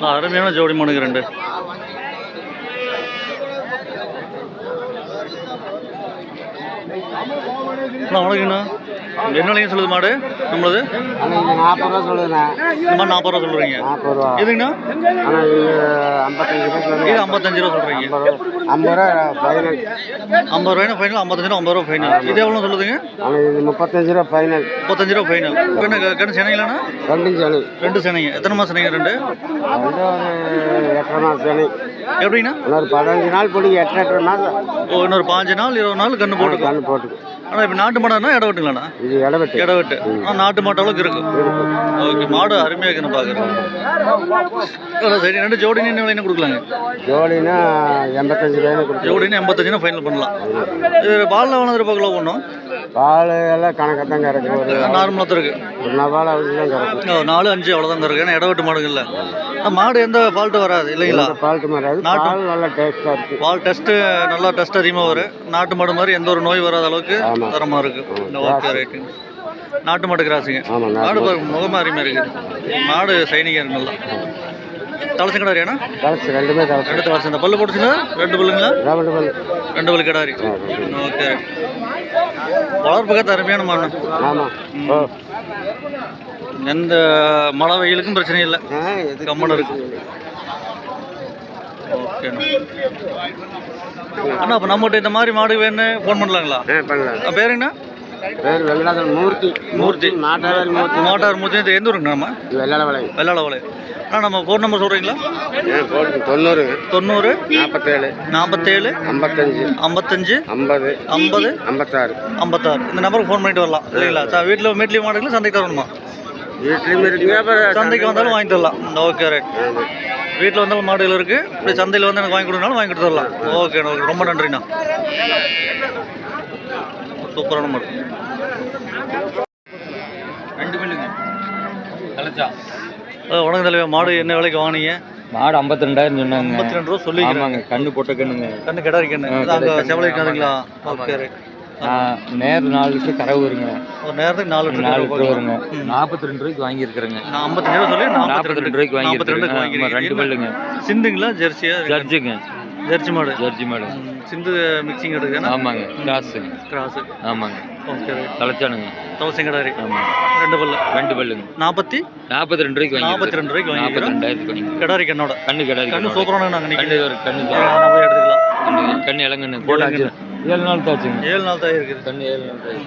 நான் அருமையான ஜோடி மனுக்கு ரெண்டு. அண்ணா வணக்கங்கண்ணா என்ன விலைங்க சொல்லுது மாடு? நம்மளது? நாற்பது ரூபா சொல்லுதுண்ணே. இந்த மாதிரி நாற்பது ரூபா சொல்கிறீங்க நாற்பது ரூபா. எதுங்கண்ணா? ஐம்பத்தஞ்சு ரூபா சொல்லுது இது ஐம்பத்தஞ்சு ரூபா சொல்கிறீங்க ஐம்பது ரூபா. ஃபைனல் ஐம்பது ரூபாய்னா ஃபைனல் ஐம்பத்தஞ்சு ரூபா ஐம்பது ரூபா ஃபைனல் இது எவ்வளோ சொல்லுதுங்க? இது முப்பத்தஞ்சு ரூபா ஃபைனல் முப்பத்தஞ்சு ரூபா ஃபைனல் என்ன கண்ணு சென்னையிலண்ணா ரெண்டும் சனி. ரெண்டு சென்னைங்க எத்தனை மாதம் சென்னைங்க ரெண்டு? எட்டரை மாதம் சனி. எப்படிங்கண்ணா? இன்னொரு பதினஞ்சு நாள் பிடிக்கும் எட்டு எட்டரை மாதம் ஓ இன்னொரு பாஞ்சு நாள் இருபது நாள் கண்ணு போட்டுக்கும். கண்ணு போட்டுக்கு ஆனால் இப்போ நாட்டு மாடுனா இட வெட்டுங்களாண்ணா இது இடவெட்டு இட வெட்டு ஆனால் நாட்டு மாட்டு அளவுக்கு இருக்கும் ஓகே மாடு அருமையாக இருக்குன்னு பார்க்குறேன் சரி ரெண்டு ஜோடி என்ன விலைன்னு கொடுக்கலாங்க? ஜோடினா எண்பத்தஞ்சு ரூபாய்னு கொடுத்து ஜோடின்னு எண்பத்தஞ்சுனா ஃபைனல் பண்ணலாம். இது பாலில் வளர்ந்துரு பார்க்கலாம் ஒன்றும் பால் எல்லாம் கணக்காக தான் கிடக்கு ஒரு நார்மலாக தான் இருக்குது நாலு அஞ்சு அவ்வளோதான் இருக்கு ஏன்னா இடவெட்டு மாடுங்கள்ல. ஆனா, மாடு எந்த ஃபால்ட்டும் வராது இல்லைங்களா? பால்ட்டு மாதிரி நாட்டு- நல்லா டேஸ்ட்டாக இருக்கு. பால் டெஸ்ட்டு நல்லா டெஸ்ட் அதிகமாக வரும். நாட்டு மாடு மாதிரி எந்த ஒரு நோய் வராத அளவுக்கு. தரமாக இருக்குது ஓகே ரைட்டுங்க நாட்டு மாடு கிராஸுங்க ஆமாம் மாடு முகமாக அருமையாக இருக்குது. மாடு சைனிங்காக இருக்கு நல்லா. தலைச்சு கிடாரியாண்ணா கலச்சு ரெண்டுமே ரெண்டு வருஷம் இந்த பல்லு போட்டுச்சுங்களா ரெண்டு பல்லுங்களா? ரெண்டு பல் ரெண்டு பல்லு கிடாரி. ஓகே. வளர்ப்பு கற்று அருமையான மாடு ஆமாம் எந்த மழை வெயிலுக்கும் பிரச்சனை இல்லை. கம்மன் இருக்கு. ஓகேண்ணா அண்ணா. அப்போ நம்மகிட்ட இந்த மாதிரி மாடு வேணும் ஃபோன் பண்ணலாங்களா? பண்ணலாம். ஆ, பேருங்கண்ணா பேர் வெங்கடாசன் மூர்த்தி. மூர்த்தி. நாட்டாளர் மூர்த்தி. மோட்டார் மூர்த்தி. இது எந்த ஊருங்க நம்ம? வெள்ளாள வலை வெள்ளாள வலை அண்ணா நம்ம ஃபோன் நம்பர் சொல்கிறீங்களா தொண்ணூறுங்க தொண்ணூறு. நாற்பத்தேழு நாற்பத்தேழு ஐம்பத்தஞ்சு. ஐம்பத்தஞ்சு. ஐம்பது. ஐம்பது. ஐம்பத்தாறு. ஐம்பத்தாறு. இந்த நம்பருக்கு ஃபோன் பண்ணிட்டு வரலாம். இல்லைங்களா சார் வீட்டில் வீட்லேயும் மாடுங்களா சந்தைக்கு தரணுமா? வீட்லேயும் இருக்குங்க அப்புறம் சந்தைக்கு வந்தாலும் வாங்கி தரலாம் ஓகே ரைட். வீட்டில் வந்தாலும் மாடுகள் இருக்குது இப்படி சந்தையில் வந்து எனக்கு வாங்கி கொடுனாலும் வாங்கி கொடுத்து தரலாம் ஓகே ஓகே ரொம்ப நன்றிண்ணா. சூப்பரான மாடு. ரெண்டு பில்லுங்க கலைச்சா உனக்கு தலைவா. மாடு என்ன விலைக்கு வாங்கினீங்க? மாடு ஐம்பத்தி ரெண்டாயிரம் சொன்னாங்க. ஐம்பத்தி ரெண்டு ரூபா சொல்லி கண்ணு போட்ட கண்ணுங்க. கண்ணு கிடாரி கண்ணு. செவலை கண்ணு. இருக்காதுங்களா ஓகே ரைட் நேர் நாலு லிட்டர் கறவை வருங்க ஒரு நேரத்துக்கு நாலு லிட்டர் நாலு லிட்டர் வருங்க. நாற்பத்தி ரெண்டு ரூபாய்க்கு வாங்கியிருக்கிறேங்க. நான் ஐம்பத்தஞ்சு ரூபா சொல்லி நாற்பத்தி நாற்பத்தி ரெண்டு ரூபாய்க்கு வாங்கியிருக்கிறேங்க ரெண்டு பல்லுங்க. சிந்துங்களா ஜெர்சியா? ஜர்ஜுங்க ஜெர்சி மாடு. ஜர்ஜி மாடு. சிந்து மிக்சிங் எடுக்குதுன்னா ஆமாங்க கிராஸுங்க கிராஸு. ஆமாங்க. ஓகே. ரைட் தலைச்சானுங்க. தவசம் கிடாரி ஆமாங்க ரெண்டு பல்லு. ரெண்டு பல்லுங்க. நாற்பத்தி? நாற்பத்தி ரெண்டு ரூபாய்க்கு வாங்கி நாற்பத்தி ரெண்டு ரூபாய்க்கு நாற்பத்தி ரெண்டாயிரத்துக்கு கிடாரி கண்ணோட. கண்ணு கிடையாது கண்ணு சூப்பரான நாங்கள் கண்ணு கண்ணு எடுத்துக்கலாம். கண்ணு கண்ணு இளங்கண்ணு. போட்டாச்சு ஏழு நாள் தாச்சுங்க. ஏழு நாள் தான் இருக்குது. கண்ணு ஏழு நாள் தாச்சு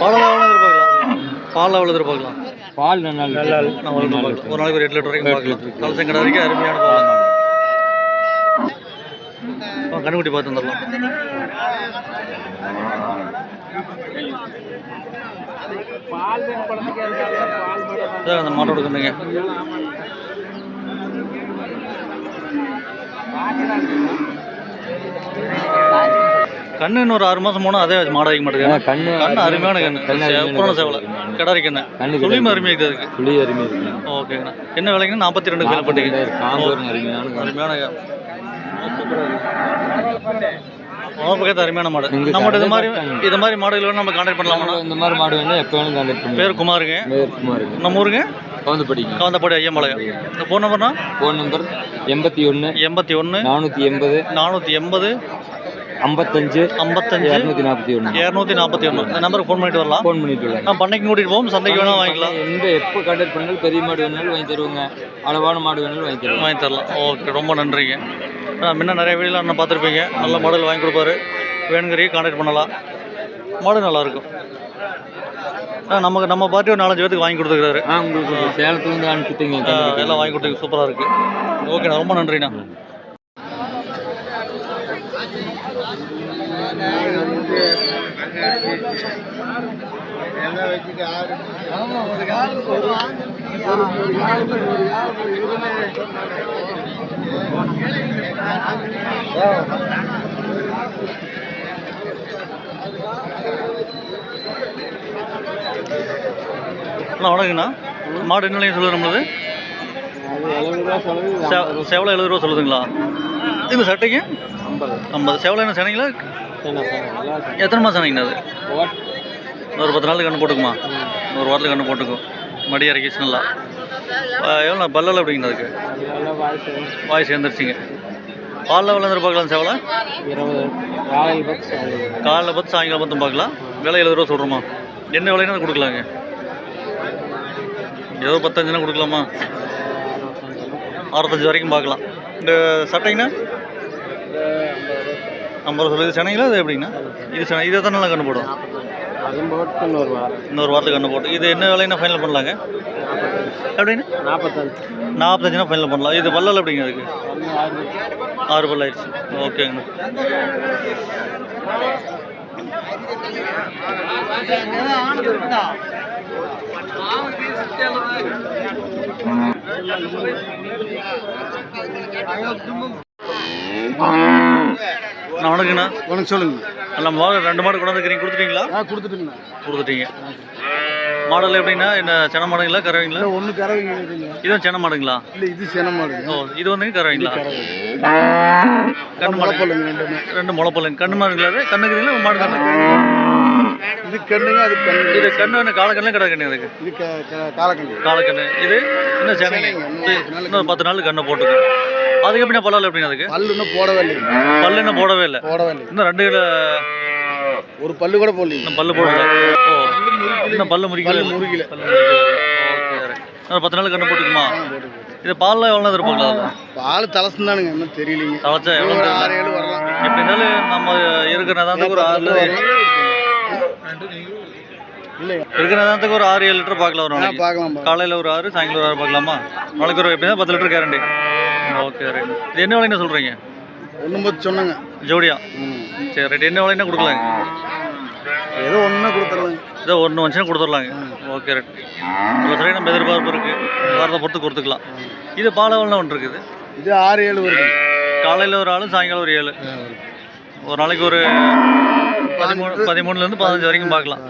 பால் எவ்வளோ எதிர்பார்க்கலாம் பால் எவ்வளோ எதிர்பார்க்கலாம் பால் நல்லா ஒரு நாளைக்கு ஒரு நாளைக்கு ஒரு எட்டு லிட்டர் வரைக்கும் பார்க்கலாம். கலசம் கடை வரைக்கும் அருமையான பால். கண்ணுக்குட்டி பார்த்து வந்துடலாம். சார் அந்த மாட்டோட கண்ணுங்க கண்ணு இன்னும் ஒரு ஆறு மாசம் போனால் அதே மாடு வைக்க ஆ, மாட்டேங்குது கண்ணு கண்ணு அருமையான கண்ணு. செவப்பான சேவலை. கிடாரி கண்ணு. சுழியும் அருமையாக இருக்குது அதுக்கு. புளி அருமை இருக்கு ஓகேங்கண்ணா. என்ன விலைங்கண்ணா? நாற்பத்தி ரெண்டு கிலோ பட்டிங்க. காம்பு வருங்க அருமையான. அருமையான உணவுக்கு அருமையான மாடு. நம்மகிட்ட இது மாதிரி. இது மாதிரி மாடுகள் வேணும் நம்ம கான்டாக்ட் பண்ணலாமா? இந்த மாதிரி மாடு வேணா எப்போ வேணும் கான்டாக்ட் பண்ணுங்க பேர் குமாருங்க. பேர் குமாருங்க. நம்ம ஊருங்க? கவுந்து படிங்க கவந்தப்பாடி ஐயம்பாளையம். இந்த ஃபோன் நம்பர்னா ஃபோன் நம்பர் எண்பத்தி ஒன்று எண்பத்தி ஒன்று நானூற்றி எண்பது நானூற்றி எண்பது ஐம்பத்தஞ்சு ஐம்பத்தஞ்சு. இரநூத்தி நாற்பத்தி ஒன்று. இரநூத்தி நாற்பத்தி ஒன்று. இந்த நம்பருக்கு ஃபோன் பண்ணிட்டு வரலாம். ஃபோன் பண்ணிட்டு வரலாம். நான் பண்ணைக்கு கூட்டிகிட்டு போவோம். சந்தைக்கு வேணால் வாங்கிக்கலாம். எங்க எப்போ கான்டாக்ட் பண்ணாலும் பெரிய மாடு வேணாலும் வாங்கி தருவாங்க. அளவான மாடு வேணாலும் வாங்கி தருவாங்க வாங்கி தரலாம். ஓகே ரொம்ப நன்றிங்க. முன்ன நிறைய வீடியோலாம் அண்ணன் பார்த்துருப்பீங்க? நல்ல மாடல் வாங்கி கொடுப்பாரு. வேணுங்கிறையே கான்டாக்ட் பண்ணலாம். மாடு நல்லாயிருக்கும். ஆ நமக்கு நம்ம பார்ட்டி ஒரு நாலஞ்சு பேத்துக்கு வாங்கி கொடுத்துருக்காரு ஆ உங்களுக்கு சேலத்துலேருந்து அனுப்பிச்சிட்டீங்க. எல்லாம் வாங்கி கொடுத்து சூப்பராக இருக்குது ஓகேண்ணா ரொம்ப நன்றிண்ணா. அண்ணா வணக்கங்கண்ணா. மாடு என்ன விலைன்னு சொல்லுது நம்மளது? செவலை எழுபது ரூபா சொல்லுதுங்களா? இந்த சட்டைக்கு? ஐம்பது. செவலை என்ன சனைங்களா? எத்தனை மாதம் ஆனீங்கண்ணா அது? ஒரு பத்து நாளுக்கு கண்ணு போட்டுக்குமா? ஒரு வாரத்தில் கண்ணு போட்டுக்கும் மடி இறக்கிச்சு நல்லா எவ்வளோ பல்லல் எப்படிங்கண்ணா அதுக்கு வாய் சேர்ந்துருச்சிங்க. பாலில் விளையாண்டு பார்க்கலாம் சேவலை? காலையில் பத்து பார்த்து சாயங்காலம் பார்த்து பார்க்கலாம். விலை எழுபது ரூபா சொல்கிறோமா என்ன விலைன்னு கொடுக்கலாங்க. ஏதோ பத்தஞ்சுனா கொடுக்கலாமா? அறுபத்தஞ்சு வரைக்கும் பார்க்கலாம். இந்த சட்டைங்கண்ணா ஐம்பது ரூபா சொல்லுது சென்னையில் அது எப்படிங்கண்ணா இது சென்னை இதை தான் நல்லா கண்ணு போடும் இன்னொரு வாரம் இன்னொரு வாரத்துக்கு கண்ணு போட்டு இது என்ன விலைன்னா ஃபைனல் பண்ணலாங்க? எப்படின்னா? நாற்பத்தஞ்சு நாற்பத்தஞ்சுனா ஃபைனல் பண்ணலாம். இது பல்லல் எப்படிங்க அதுக்கு? ஆறு பல் ஆயிடுச்சு. ஓகேங்கண்ணா நான் வணக்கங்கண்ணா உனக்கு சொல்லுங்க. நல்லா மாடு ரெண்டு மாடு கொண்டு வந்துக்கிறீங்க கொடுத்துட்டீங்களா? ஆ கொடுத்துட்டுங்கண்ணா. கொடுத்துட்டீங்க. மாடல் எப்படின்னா என்ன சென மாடுங்களா கறவைங்களா? ஒன்று கறவைங்க இதுவும் சென மாடுங்களா? இல்லை இது சென மாடுங்க. ஓ இது வந்துங்க கறவைங்களா? கண்ணு மாடு முளைப்பல்லுங்க ரெண்டுமே. ரெண்டு முளைப்பல்லுங்க கண்ணு மாடுங்களா கண்ணுக்குறீங்களா மாடு கண்ணு? இது கண்ணுங்க அது கண்ணு. இது கண்ணு என்ன காலக்கண்ணு கடை கண்ணு அதுக்கு இது காலக்கண்ணு காலக்கண்ணு இது? இன்னும் சென்னைங்க இன்னும் பத்து நாள் கண்ணை போட்டுக்கும் அதுக்கு எப்படின்னா பல்லால் எப்படின்னா அதுக்கு? பல்லு இன்னும் போடவே இல்லைங்க. பல்லு இன்னும் போடவே இல்லை. போடவே இல்லைங்க. இன்னும் ரெண்டு கிலோ ஒரு பல்லு கூட போடலைங்க. இன்னும் பல்லு போடல. ஓ. இன்னும் பல்லு முறிக்கல. பல்லு முறிக்கல. பத்து நாள் கண்ணு போட்டுக்குமா? இது பாலில் எவ்வளோ இருப்பாங்களா பால் தலசுந்தானுங்க. இன்னும் தெரியலைங்க. தவச்சா எவ்வளோ ஆறு ஏழு வரலாம். எப்படி இருந்தாலும் நம்ம இருக்கிற நேரத்துக்கு ஒரு ஆறு இல்லைங்க. இருக்கிற நேரத்துக்கு ஒரு ஆறு ஏழு லிட்டர் பார்க்கலாம் நாளைக்கு. பார்க்கலாம். காலையில் ஒரு ஆறு சாயங்காலம் ஒரு ஆறு பார்க்கலாமா? நாளைக்கு ஒரு எப்படி பத்து லிட்டர் கேரண்டி. ஓகே ரைட் இது என்ன விலைன்னு சொல்கிறீங்க ஒன்று பத்து சொன்னாங்க. ஜோடியா? சரி ரைட் என்ன விலைன்னா கொடுக்கலாங்க? ஏதோ ஒன்று கொடுத்துடலாங்க. இதோ ஒன்று வந்துச்சுன்னா கொடுத்துடலாங்க. ஓகே ரைட் ஒரு சரி நம்ம எதிர்பார்ப்பு இருக்குது வாரத்தை பொறுத்து கொடுத்துக்கலாம். இது பாலவல்னா ஒன்று இருக்குது? இது ஆறு ஏழு வருது. காலையில் ஒரு ஆளு சாயங்காலம் ஒரு ஏழு. ஒரு நாளைக்கு ஒரு பதிமூணு. பதிமூணுலேருந்து பதினஞ்சு வரைக்கும் பார்க்கலாம்.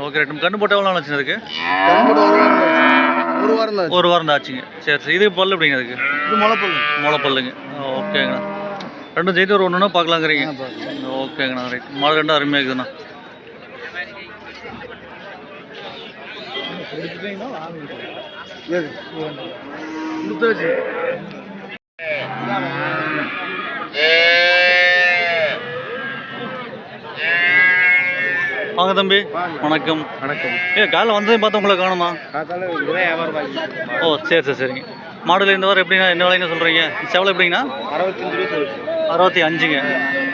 ஓகே ரைட் கண்ணு போட்ட எவ்வளோ அதுக்கு? கரும்பு ஒரு வாரம் தான் ஆச்சு. ஒரு வாரம் தான் ஆச்சு. ஆச்சுங்க. சரி சரி. இது பல்லு எப்படிங்க அதுக்கு? இது முளைப்பல்லு முளைப்பல்லுங்க. ஓகேங்கண்ணா. ரெண்டும் சேர்த்து ஒரு ஒன்று ஒன்றா பார்க்கலாங்கிறீங்க. ஓகேங்கண்ணா. ரைட் மாடு ரெண்டும் அருமையாக இருக்குதுண்ணா? கொடுத்தாச்சு. வாங்க தம்பி. வணக்கம். வணக்கம். ஏ காலைல வந்ததையும் பார்த்து உங்களை காணுமா? ஓ சரி சரி சரிங்க. மாடல் இந்த வாரம் எப்படின்னா என்ன விலைன்னு சொல்கிறீங்க சேவலை எப்படிங்கண்ணா? அறுபத்தஞ்சு அறுபத்தி அஞ்சுங்க.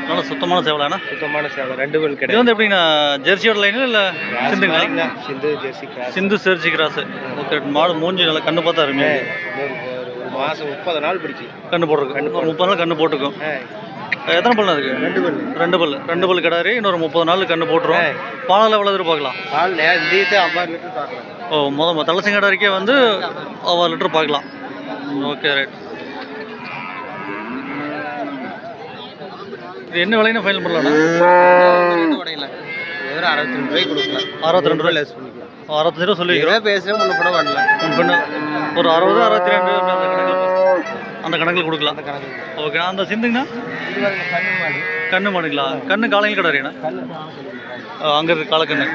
நல்ல சுத்தமான சேவலாண்ணா. சுத்தமான சேவை ரெண்டு பேர் இது வந்து எப்படிங்கண்ணா ஜெர்சியோட லைனா இல்லை சிந்துங்களா? Sindhu Jersey cross Sindhu Jersey cross okay மாடு மூஞ்சி நல்லா கண்ணு பார்த்தா ஒரு மாதம் முப்பது நாள் பிடிச்சி. கண்ணு போட்டிருக்கு ஒரு முப்பது நாள் கண்ணு போட்டுக்கும் எத்தனை பல்லு அதுக்கு ரெண்டு பேர் ரெண்டு பல்லு. ரெண்டு பல்லு கிடாரி இன்னொரு முப்பது நாள் கண்ணு போட்டுரும். பாலில் எவ்வளோ எதிர்பார்க்கலாம் பால் ஐம்பது லிட்டர் பார்க்கலாம். ஓ முத தலசங்க கிடாரிக்கே வந்து அவ்வளோ லிட்டர் பார்க்கலாம். Okay right. இது என்ன விலைன்னு ஃபைனல் வெறும் அறுபத்தி ரெண்டு ரூபாய்க்கு கொடுக்கலாம். அறுபத்தி ரெண்டு ரூபாய். லெஸ் பண்ணிக்கலாம். அறுபத்தஞ்சு ரூபா ஏதோ பேசுகிறேன் முன்ன கூட பண்ணல பெண்ணு ஒரு அறுபது அறுபத்தி ரெண்டு அந்த கணக்கில் கொடுக்கலாம். அந்த ஓகே அந்த சிந்துங்கண்ணா? கண்ணு மாடு. கண்ணு மாடுங்களா? கண்ணு காலையில் கிடாரிண்ணா? கண்ணு அங்கே இருக்கு காலக்கண்ணு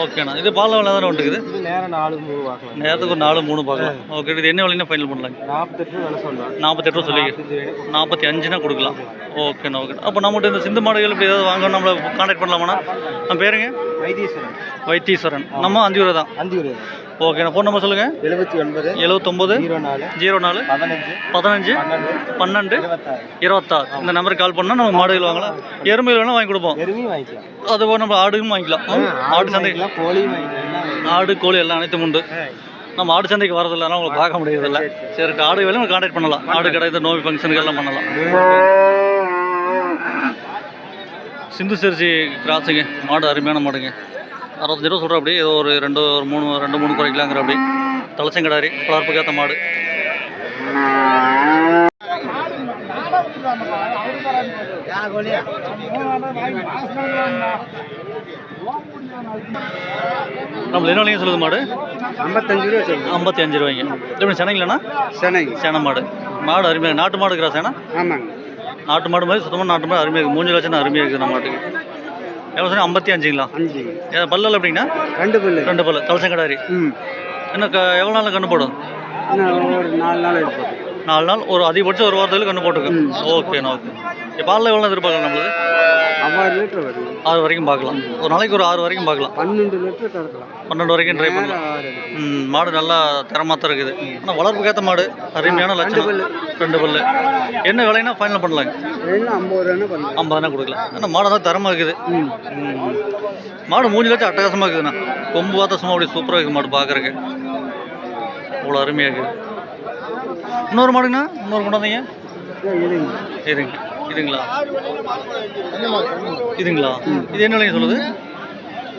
ஓகேண்ணா இது பால் விலை தானே இது நேரம் நாலு மூணு பார்க்கலாம். நேரத்துக்கு ஒரு நாலு மூணு பார்க்கலாம். ஓகே இது என்ன விலைன்னா ஃபைனல் பண்ணலாங்க? நாற்பத்தெட்டு ரூபா நாற்பத்தெட்டு ரூபா சொல்லிக்க நாற்பத்தி அஞ்சுனா கொடுக்கலாம். ஓகேண்ணா ஓகே அப்போ நம்மகிட்ட இந்த சிந்து மாடுகள் இப்படி ஏதாவது வாங்க நம்மளை காண்டாக்ட் பண்ணலாமாண்ணா? நம்ம பேருங்க வைத்தீஸ்வரன். வைத்தீஸ்வரன். நம்ம அந்தியூர் தான். அந்தியூர் ஓகேண்ணா ஃபோன் நம்பர் சொல்லுங்கள் எழுபத்தி ஒன்பது எழுபத்தொம்போது ஜீரோ நாலு ஜீரோ நாலு பதினஞ்சு பதினஞ்சு பன்னெண்டு இருபத்தாறு. இந்த நம்பருக்கு கால் பண்ணால் நம்ம மாடுகள் வாங்கலாம். எருமையில் வேணால் வாங்கி கொடுப்போம். வாங்கிக்கலாம். அதுபோல் நம்ம ஆடுக்கும் வாங்கிக்கலாம். ஆடு சந்தை. ஆடு கோழி எல்லாம் அனைத்தும் உண்டு. நம்ம ஆடு சந்தைக்கு வரதில்ல அதனால உங்களை பார்க்க முடியறதில்ல. சரி ஆடு வேலை கான்டாக்ட் பண்ணலாம். ஆடு கடை இந்த நோய் ஃபங்க்ஷனுக்கு எல்லாம் பண்ணலாம் சிந்து சரிசி கிராஸுங்க மாடு அருமையான மாடுங்க. அறுபத்தஞ்சு ரூபா சொல்கிறேன் அப்படி ஏதோ ஒரு ரெண்டு ஒரு மூணு ரெண்டு மூணு குறைக்கலாங்கிற அப்படி தலைச்சங்கடாரி வளர்ப்புக்கு ஏற்ற மாடு. நம்ம என்ன விலைங்க சொல்லுது மாடு? ஐம்பத்தஞ்சு ரூபா சொல்லுங்க ஐம்பத்தி அஞ்சு ரூபாய்ங்க எப்படி சென்னைங்களா சென்னை. சேன மாடு. மாடு அருமையாக நாட்டு மாடு கிராஸ் ஏன்னா ஆமாங்க. நாட்டு மாடு மாதிரி சுத்தமாக நாட்டு மாடு அருமையாக இருக்குது மூஞ்சு லட்சம் அருமையாக இருக்குது நம்ம மாட்டுக்கு. எவ்வளோ சொன்னீங்க? ஐம்பத்தி அஞ்சுங்களா? அஞ்சு. பல்லல் எப்படிங்கண்ணா? ரெண்டு பில்லு. ரெண்டு பல்லு. கலசங்கடாரி ம். என்ன க எவ்வளோ நாளில் கண்ணு போடும்? ஒரு நாலு நாள் எடுப்போம் நாலு நாள்? ஒரு அதிகபட்சம் ஒரு வாரத்தில் கண்ணு போட்டுக்கும். ஓகேண்ணா ஓகே பாலில் எவ்வளோ எதிர்பார்க்கலாம் நம்மளுக்கு? ஐம்பது லிட்டர் வருது. ஆறு வரைக்கும் பார்க்கலாம். ஒரு நாளைக்கு ஒரு ஆறு வரைக்கும் பார்க்கலாம். பன்னெண்டு லிட்டர் கறக்கலாம் பன்னெண்டு வரைக்கும் ட்ரை பண்ணலாம். ஆறு. ம் மாடு நல்லா தரமாக தான் இருக்குது. ஆனால் வளர்ப்புக்கு ஏற்ற மாடு. அருமையான லட்சணம். ரெண்டு பல்லு. என்ன விலைன்னா ஃபைனல் பண்ணலாங்க ஐம்பது ஐம்பதுனா கொடுக்கலாம். ஆனால் மாடு தான் தரமாக இருக்குது. மாடு மூஞ்சி லட்சம் அட்டகாசமாக இருக்குதுண்ணா. கொம்பு பார்த்தா சும்மா அப்படி சூப்பராக இருக்குது மாடு பார்க்குறக்கு அவ்வளோ அருமையாக இருக்குது. இன்னொரு மாடுங்கண்ணா? இன்னொரு கொண்டாந்தீங்க இருங்க சரிங்க இதுங்களா? இதுங்களா? இது என்ன விலைங்க சொல்லுது?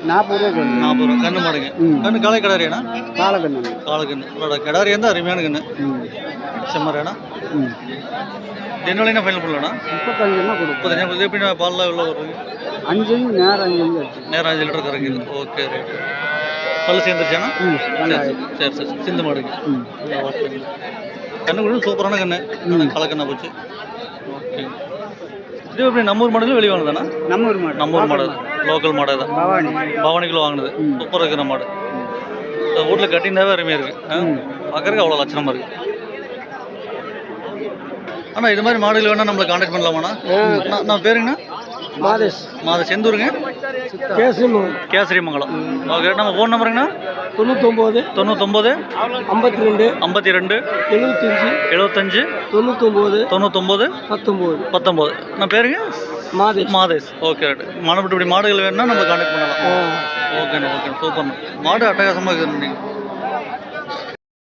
நாற்பது ரூபா நாற்பது ரூபா. கண்ணு மாடுங்க. கண்ணு காலை கிடாரியாண்ணா? காலக்கண்ணு காலை கண்ணு அதோட கிடாரி இருந்தால் அருமையான கண்ணு இது என்ன விலைங்க ஃபைனல் பண்ணலாண்ணா முப்பத்தஞ்சுனா கொடுப்போம் முப்பத்தஞ்சு எப்படி பாலில் எவ்வளோ வருது? அஞ்சு நேரம் அஞ்சு நேரம் அஞ்சு லிட்டர் கறக்குது. Okay right. பல்லு சேர்ந்துருச்சாண்ணா? சரி சரி சிந்து மாடுங்க. கண்ணு கூட சூப்பரான கண்ணு. கலக்கண்ணா போச்சு. ஓகே. இது எப்படி நம்ம ஊர் மாடல் வெளியே வாங்கினதாண்ணா நம்ம ஒரு மாடு. நம்ம ஊர் மாடல் லோக்கல் மாடல் தான் பவானி. பவானிக்குள்ள வாங்கினது. சூப்பராக இருக்கிற மாடு. வீட்டில் கட்டினாவே அருமையாக இருக்குது. பார்க்கறதுக்கு அவ்வளோ லட்சணமாக இருக்குது அண்ணா இது மாதிரி மாடுகள் வேணால் நம்மளை காண்டாக்ட் பண்ணலாமாண்ணா? நான் பேருங்கண்ணா. மாதேஷ். மாத செந்தூருங்க கேசரி கேசரிமங்கலம். ஓகே நம்ம ஃபோன் நம்பருங்கண்ணா தொண்ணூத்தொம்பது தொண்ணூத்தொம்பது ஐம்பத்தி ரெண்டு ஐம்பத்தி ரெண்டு எழுபத்தஞ்சி எழுபத்தஞ்சு தொண்ணூத்தொம்பது தொண்ணூத்தொம்பது பத்தொம்போது. பத்தொம்போது. நான் பேருங்க? மாதேஷ். மாதேஷ். ஓகே ரைட் மனப்பட்டு இப்படி மாடுகள் வேணும்னா நம்ம காண்டாக்ட் பண்ணலாம். ஓகேண்ணா ஓகே சூப்பர்ண்ணா மாடு அட்டகாசமாக இருக்குது நீங்கள்